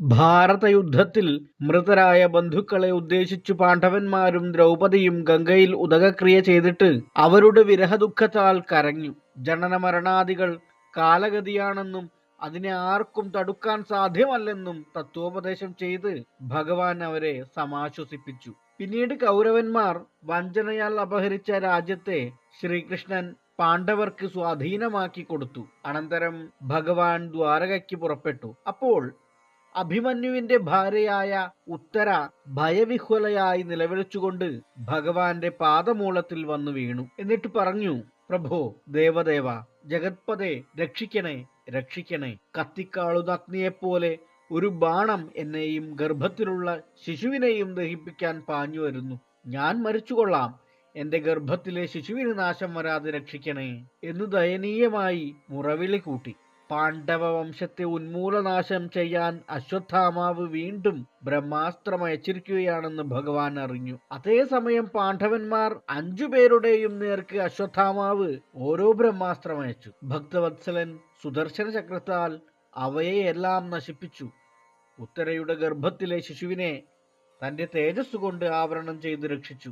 ഭാരതയുദ്ധത്തിൽ മൃതരായ ബന്ധുക്കളെ ഉദ്ദേശിച്ചു പാണ്ഡവന്മാരും ദ്രൗപദിയും ഗംഗയിൽ ഉദകക്രിയ ചെയ്തിട്ട് അവരുടെ വിരഹദുഃഖത്താൽ കരഞ്ഞു. ജനനമരണാദികൾ കാലഗതിയാണെന്നും അതിനെ ആർക്കും തടുക്കാൻ സാധ്യമല്ലെന്നും തത്വോപദേശം ചെയ്ത് ഭഗവാൻ അവരെ സമാശ്വസിപ്പിച്ചു. പിന്നീട് കൗരവന്മാർ വഞ്ചനയാൽ അപഹരിച്ച രാജ്യത്തെ ശ്രീകൃഷ്ണൻ പാണ്ഡവർക്ക് സ്വാധീനമാക്കി കൊടുത്തു. അനന്തരം ഭഗവാൻ ദ്വാരകയ്ക്ക് പുറപ്പെട്ടു. അപ്പോൾ അഭിമന്യുവിന്റെ ഭാര്യയായ ഉത്തര ഭയവിഹ്വലയായി നിലവിളിച്ചുകൊണ്ട് ഭഗവാന്റെ പാദമൂലത്തിൽ വന്നു വീണു. എന്നിട്ട് പറഞ്ഞു പ്രഭോ ദേവദേവ ജഗത്പദെ രക്ഷിക്കണേ രക്ഷിക്കണേ. കത്തിക്കാളുന്ന അഗ്നിയെപ്പോലെ ഒരു ബാണം എന്നെയും ഗർഭത്തിലുള്ള ശിശുവിനെയും ദഹിപ്പിക്കാൻ പാഞ്ഞു വരുന്നു. ഞാൻ മരിച്ചുകൊള്ളാം. എന്റെ ഗർഭത്തിലെ ശിശുവിന് നാശം വരാതെ രക്ഷിക്കണേ എന്ന് ദയനീയമായി മുറവിളി കൂട്ടി. പാണ്ഡവ വംശത്തെ ഉന്മൂലനാശം ചെയ്യാൻ അശ്വത്ഥാമാവ് വീണ്ടും ബ്രഹ്മാസ്ത്രം അയച്ചിരിക്കുകയാണെന്ന് ഭഗവാൻ അറിഞ്ഞു. അതേസമയം പാണ്ഡവന്മാർ അഞ്ചു പേരുടെയും നേർക്ക് അശ്വത്ഥാമാവ് ഓരോ ബ്രഹ്മാസ്ത്രം അയച്ചു ഭക്തവത്സലൻ സുദർശന ചക്രത്താൽ അവയെയെല്ലാം നശിപ്പിച്ചു. ഉത്തരയുടെ ഗർഭത്തിലെ ശിശുവിനെ തന്റെ തേജസ് കൊണ്ട് ആവരണം ചെയ്ത് രക്ഷിച്ചു.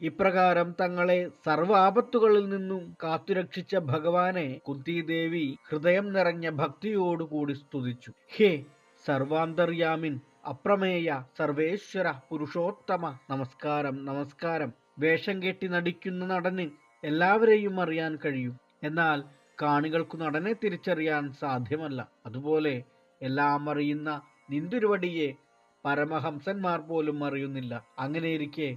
ഇപ്രകാരം തങ്ങളെ സർവാപത്തുകളിൽ നിന്നും കാത്തുരക്ഷിച്ച ഭഗവാനെ കുന്തിദേവി ഹൃദയം നിറഞ്ഞ ഭക്തിയോടുകൂടി സ്തുതിച്ചു. ഹേ സർവാന്തര്യാമിൻ അപ്രമേയ സർവേശ്വര പുരുഷോത്തമ നമസ്കാരം നമസ്കാരം. വേഷം കെട്ടി നടിക്കുന്ന നടന് എല്ലാവരെയും അറിയാൻ കഴിയും. എന്നാൽ കാണികൾക്ക് നടനെ തിരിച്ചറിയാൻ സാധ്യമല്ല. അതുപോലെ എല്ലാം അറിയുന്ന നിന്തുരുവടിയെ പരമഹംസന്മാർ പോലും അറിയുന്നില്ല. അങ്ങനെയിരിക്കെ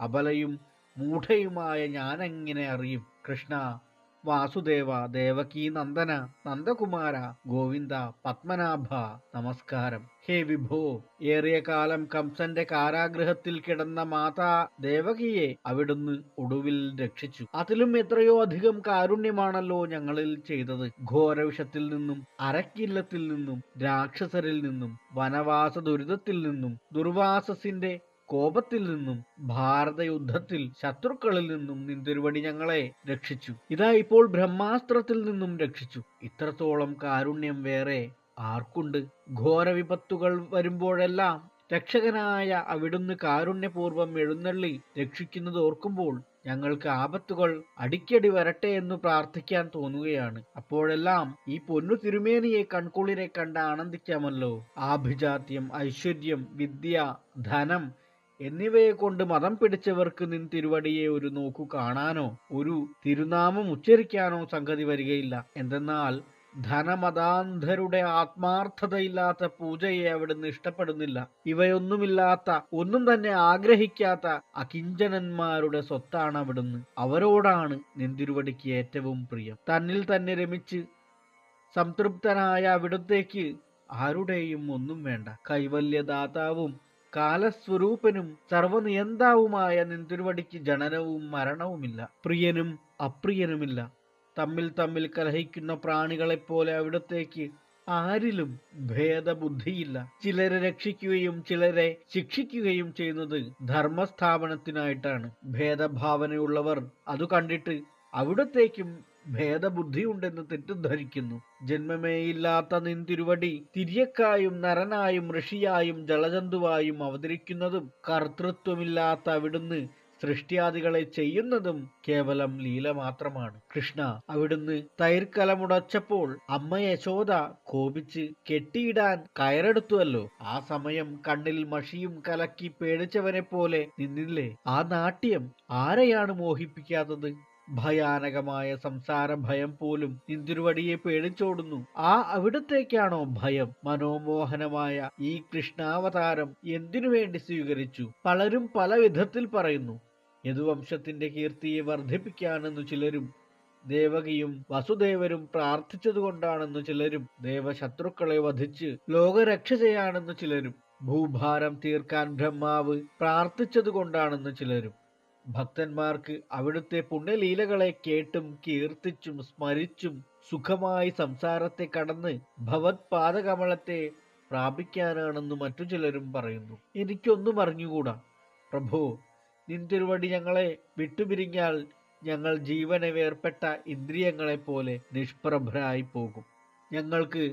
അബലയും മൂഢയുമായ ഞാനെങ്ങനെ അറിയും? കൃഷ്ണ വാസുദേവ ദേവകീ നന്ദന നന്ദകുമാര ഗോവിന്ദ പത്മനാഭ നമസ്കാരം. ഹേ വിഭോ ഏറിയ കാലം കംസന്റെ കാരാഗ്രഹത്തിൽ കിടന്ന മാതാ ദേവകിയെ അവിടുന്ന് ഒടുവിൽ രക്ഷിച്ചു. അതിലും എത്രയോ അധികം കാരുണ്യമാണല്ലോ ഞങ്ങളിൽ ചെയ്തത്. ഘോരവിഷത്തിൽ നിന്നും അരക്കില്ലത്തിൽ നിന്നും രാക്ഷസരിൽ നിന്നും വനവാസ ദുരിതത്തിൽ നിന്നും ദുർവാസസിന്റെ കോപത്തിൽ നിന്നും ഭാരത യുദ്ധത്തിൽ ശത്രുക്കളിൽ നിന്നും നിന്തിരുവടി ഞങ്ങളെ രക്ഷിച്ചു. ഇതാ ഇപ്പോൾ ബ്രഹ്മാസ്ത്രത്തിൽ നിന്നും രക്ഷിച്ചു. ഇത്രത്തോളം കാരുണ്യം വേറെ ആർക്കുണ്ട്? ഘോര വിപത്തുകൾ വരുമ്പോഴെല്ലാം രക്ഷകനായ അവിടുന്ന് കാരുണ്യപൂർവം എഴുന്നള്ളി രക്ഷിക്കുന്നത് ഓർക്കുമ്പോൾ ഞങ്ങൾക്ക് ആപത്തുകൾ അടിക്കടി വരട്ടെ എന്ന് പ്രാർത്ഥിക്കാൻ തോന്നുകയാണ്. അപ്പോഴെല്ലാം ഈ പൊന്നു തിരുമേനിയെ കൺകുളിരെ കണ്ട് ആനന്ദിക്കാമല്ലോ. ആഭിജാത്യം ഐശ്വര്യം വിദ്യ ധനം എന്നിവയെ കൊണ്ട് മതം പിടിച്ചവർക്ക് നിൻ തിരുവടിയെ ഒരു നോക്കു കാണാനോ ഒരു തിരുനാമം ഉച്ചരിക്കാനോ സംഗതി വരികയില്ല. എന്തെന്നാൽ ധനമതാന്ധരുടെ ആത്മാർത്ഥതയില്ലാത്ത പൂജയെ അവിടുന്ന് ഇഷ്ടപ്പെടുന്നില്ല. ഇവയൊന്നുമില്ലാത്ത ഒന്നും തന്നെ ആഗ്രഹിക്കാത്ത അകിഞ്ചനന്മാരുടെ സ്വത്താണ് അവിടുന്ന്. അവരോടാണ് നിന്തിരുവടിക്ക് ഏറ്റവും പ്രിയം. തന്നിൽ തന്നെ രമിച്ച് സംതൃപ്തനായ അവിടത്തേക്ക് ആരുടെയും ഒന്നും വേണ്ട. കൈവല്യദാതാവും കാലസ്വരൂപനും സർവനിയന്താവുമായ നിന്തിരുവടിക്ക് ജനനവും മരണവുമില്ല. പ്രിയനും അപ്രിയനുമില്ല. തമ്മിൽ തമ്മിൽ കലഹിക്കുന്ന പ്രാണികളെപ്പോലെ അവിടത്തേക്ക് ആരിലും ഭേദബുദ്ധിയില്ല. ചിലരെ രക്ഷിക്കുകയും ചിലരെ ശിക്ഷിക്കുകയും ചെയ്യുന്നത് ധർമ്മസ്ഥാപനത്തിനായിട്ടാണ്. ഭേദഭാവനയുള്ളവർ അത് കണ്ടിട്ട് അവിടത്തേക്കും ഭേദബുദ്ധിയുണ്ടെന്ന് തെറ്റിദ്ധരിക്കുന്നു ജന്മമേയില്ലാത്ത നിന്തിരുവടി തിര്യക്കായും നരനായും ഋഷിയായും ജലജന്തുവായും അവതരിക്കുന്നതും കർത്തൃത്വമില്ലാത്ത അവിടുന്ന് സൃഷ്ടിയാദികളെ ചെയ്യുന്നതും കേവലം ലീല മാത്രമാണ്. കൃഷ്ണ അവിടുന്ന് തൈർക്കലമുടച്ചപ്പോൾ അമ്മ യശോദ കോപിച്ച് കെട്ടിയിടാൻ കയറെടുത്തുവല്ലോ. ആ സമയം കണ്ണിൽ മഷിയും കലക്കി പേടിച്ചവനെ പോലെ നിന്നില്ലേ? ആ നാട്യം ആരെയാണ് മോഹിപ്പിക്കാത്തത്? ഭയാനകമായ സംസാര ഭയം പോലും ഇന്ദുരുവടിയെ പേടിച്ചോടുന്നു. ആ അവിടത്തേക്കാണോ ഭയം? മനോമോഹനമായ ഈ കൃഷ്ണാവതാരം എന്തിനു വേണ്ടി സ്വീകരിച്ചു? പലരും പല വിധത്തിൽ പറയുന്നു യദുവംശത്തിന്റെ കീർത്തിയെ വർദ്ധിപ്പിക്കാനെന്നു ചിലരും ദേവകിയും വസുദേവരും പ്രാർത്ഥിച്ചതുകൊണ്ടാണെന്നു ചിലരും ദേവശത്രുക്കളെ വധിച്ച് ലോകരക്ഷ ചെയ്യാനെന്നു ചിലരും ഭൂഭാരം തീർക്കാൻ ബ്രഹ്മാവ് പ്രാർത്ഥിച്ചതുകൊണ്ടാണെന്നു ചിലരും ഭക്തന്മാർക്ക് അവിടുത്തെ പുണ്യലീലകളെ കേട്ടും കീർത്തിച്ചും സ്മരിച്ചും സുഖമായി സംസാരത്തെ കടന്ന് ഭവത് പാദകമളത്തെ പ്രാപിക്കാനാണെന്ന് മറ്റു ചിലരും പറയുന്നു. എനിക്കൊന്നും അറിഞ്ഞുകൂടാ. പ്രഭു നിൻ തിരുവടി ഞങ്ങളെ വിട്ടുപിരിഞ്ഞാൽ ഞങ്ങൾ ജീവനെ വേർപെട്ട ഇന്ദ്രിയങ്ങളെപ്പോലെ നിഷ്പ്രഭരായി പോകും. ഞങ്ങൾക്ക്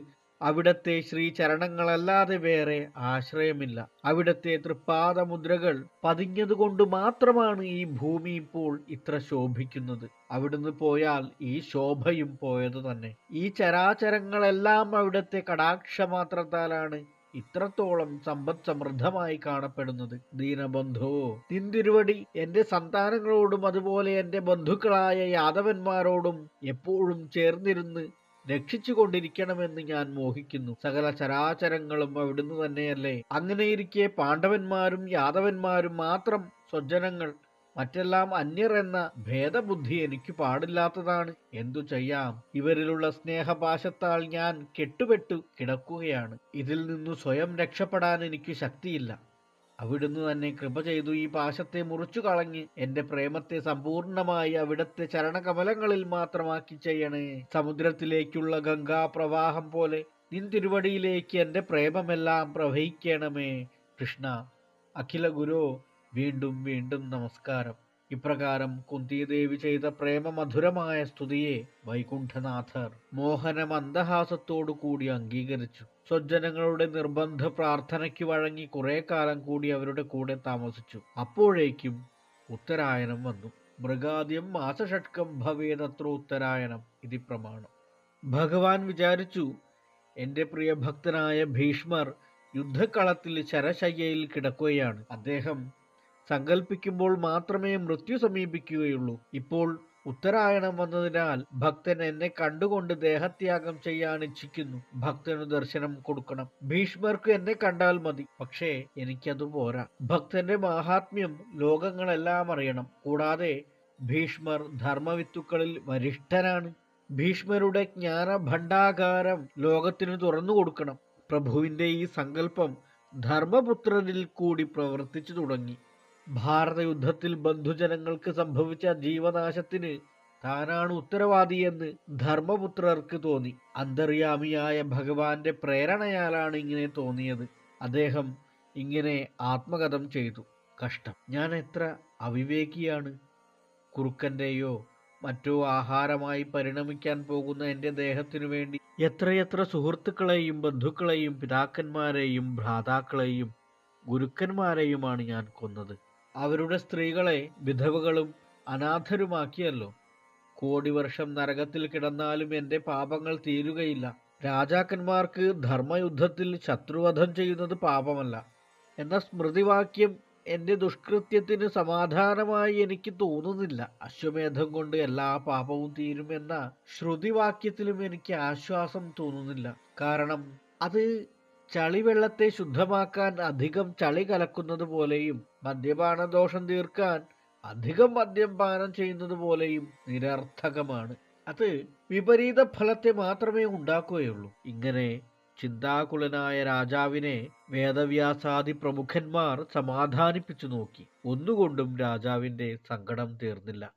അവിടത്തെ ശ്രീചരണങ്ങളല്ലാതെ വേറെ ആശ്രയമില്ല. അവിടത്തെ തൃപ്പാദമുദ്രകൾ പതിഞ്ഞതുകൊണ്ട് മാത്രമാണ് ഈ ഭൂമി ഇപ്പോൾ ഇത്ര ശോഭിക്കുന്നത്. അവിടുന്ന് പോയാൽ ഈ ശോഭയും പോയത് തന്നെ. ഈ ചരാചരങ്ങളെല്ലാം അവിടത്തെ കടാക്ഷമാത്രത്താലാണ് ഇത്രത്തോളം സമ്പദ് സമൃദ്ധമായി കാണപ്പെടുന്നത്. ദീനബന്ധോ തിന്തിരുവടി എന്റെ സന്താനങ്ങളോടും അതുപോലെ എന്റെ ബന്ധുക്കളായ യാദവന്മാരോടും എപ്പോഴും ചേർന്നിരുന്ന് രക്ഷിച്ചു കൊണ്ടിരിക്കണമെന്ന് ഞാൻ മോഹിക്കുന്നു. സകല ചരാചരങ്ങളും അവിടുന്ന് തന്നെയല്ലേ. അങ്ങനെയിരിക്കെ പാണ്ഡവന്മാരും യാദവന്മാരും മാത്രം സ്വജനങ്ങൾ. മറ്റെല്ലാം അന്യർ എന്ന ഭേദബുദ്ധി എനിക്ക് പാടില്ലാത്തതാണ്. എന്തു ചെയ്യാം? ഇവരിലുള്ള സ്നേഹപാശത്താൽ ഞാൻ കെട്ടുപെട്ടു കിടക്കുകയാണ്. ഇതിൽ നിന്നു സ്വയം രക്ഷപ്പെടാൻ എനിക്ക് ശക്തിയില്ല. അവിടുന്ന് തന്നെ കൃപ ചെയ്തു ഈ പാശത്തെ മുറിച്ചു കളഞ്ഞ് എന്റെ പ്രേമത്തെ സമ്പൂർണമായി അവിടത്തെ ചരണകമലങ്ങളിൽ മാത്രമാക്കി ചെയ്യണേ. സമുദ്രത്തിലേക്കുള്ള ഗംഗാപ്രവാഹം പോലെ നിൻ തിരുവടിയിലേക്ക് എന്റെ പ്രേമമെല്ലാം പ്രവഹിക്കണമേ. കൃഷ്ണ അഖില ഗുരു വീണ്ടും വീണ്ടും നമസ്കാരം. ഇപ്രകാരം കുന്തിദേവി ചെയ്ത പ്രേമമധുരമായ സ്തുതിയെ വൈകുണ്ഠനാഥർ മോഹന മന്ദഹാസത്തോടു കൂടി അംഗീകരിച്ചു. സ്വജനങ്ങളുടെ നിർബന്ധ പ്രാർത്ഥനയ്ക്ക് വഴങ്ങി കുറെ കാലം കൂടി അവരുടെ കൂടെ താമസിച്ചു. അപ്പോഴേക്കും ഉത്തരായനം വന്നു. മൃഗാദ്യം മാസഷട്കം ഭവേതത്ര ഉത്തരായനം ഇതി പ്രമാണം. ഭഗവാൻ വിചാരിച്ചു എന്റെ പ്രിയ ഭക്തനായ ഭീഷ്മർ യുദ്ധക്കളത്തിൽ ശരശയ്യയിൽ കിടക്കുകയാണ്. അദ്ദേഹം സങ്കല്പിക്കുമ്പോൾ മാത്രമേ മൃത്യു സമീപിക്കുകയുള്ളൂ. ഇപ്പോൾ ഉത്തരായണം വന്നതിനാൽ ഭക്തൻ എന്നെ കണ്ടുകൊണ്ട് ദേഹത്യാഗം ചെയ്യാൻ ഇച്ഛിക്കുന്നു. ഭക്തനു ദർശനം കൊടുക്കണം. ഭീഷ്മർക്ക് എന്നെ കണ്ടാൽ മതി. പക്ഷേ എനിക്കത് പോരാ. ഭക്തന്റെ മാഹാത്മ്യം ലോകങ്ങളെല്ലാം അറിയണം. കൂടാതെ ഭീഷ്മർ ധർമ്മവിത്തുക്കളിൽ വരിഷ്ഠനാണ്. ഭീഷ്മരുടെ ജ്ഞാന ഭണ്ഡാകാരം ലോകത്തിന് തുറന്നു കൊടുക്കണം. പ്രഭുവിന്റെ ഈ സങ്കല്പം ധർമ്മപുത്രനിൽ കൂടി പ്രവർത്തിച്ചു തുടങ്ങി. ഭാരതയുദ്ധത്തിൽ ബന്ധുജനങ്ങൾക്ക് സംഭവിച്ച ജീവനാശത്തിന് താനാണ് ഉത്തരവാദിയെന്ന് ധർമ്മപുത്രർക്ക് തോന്നി. അന്തര്യാമിയായ ഭഗവാന്റെ പ്രേരണയാലാണ് ഇങ്ങനെ തോന്നിയത്. അദ്ദേഹം ഇങ്ങനെ ആത്മകഥം ചെയ്തു. കഷ്ടം. ഞാൻ എത്ര അവിവേകിയാണ്. കുറുക്കന്റെയോ മറ്റോ ആഹാരമായി പരിണമിക്കാൻ പോകുന്ന എന്റെ ദേഹത്തിനു വേണ്ടി എത്രയെത്ര സുഹൃത്തുക്കളെയും ബന്ധുക്കളെയും പിതാക്കന്മാരെയും ഭ്രാതാക്കളെയും ഗുരുക്കന്മാരെയുമാണ് ഞാൻ കൊന്നത്. അവരുടെ സ്ത്രീകളെ വിധവകളും അനാഥരുമാക്കിയല്ലോ. കോടി വർഷം നരകത്തിൽ കിടന്നാലും എന്റെ പാപങ്ങൾ തീരുകയില്ല. രാജാക്കന്മാർക്ക് ധർമ്മയുദ്ധത്തിൽ ശത്രുവധം ചെയ്യുന്നത് പാപമല്ല. എന്ന സ്മൃതിവാക്യം എന്റെ ദുഷ്കൃത്യത്തിന് സമാധാനമായി എനിക്ക് തോന്നുന്നില്ല. അശ്വമേധം കൊണ്ട് എല്ലാ പാപവും തീരുമെന്ന ശ്രുതിവാക്യത്തിലും എനിക്ക് ആശ്വാസം തോന്നുന്നില്ല. കാരണം അത് ചളിവെള്ളത്തെ ശുദ്ധമാക്കാൻ അധികം ചളി കലക്കുന്നത് പോലെയും മദ്യപാന ദോഷം തീർക്കാൻ അധികം മദ്യം പാനം ചെയ്യുന്നത് പോലെയും നിരർത്ഥകമാണ്. അത് വിപരീത ഫലത്തെ മാത്രമേ ഉണ്ടാക്കുകയുള്ളൂ. ഇങ്ങനെ ചിന്താകുലനായ രാജാവിനെ വേദവ്യാസാദി പ്രമുഖന്മാർ സമാധാനിപ്പിച്ചു നോക്കി. ഒന്നുകൊണ്ടും രാജാവിന്റെ സങ്കടം തീർന്നില്ല.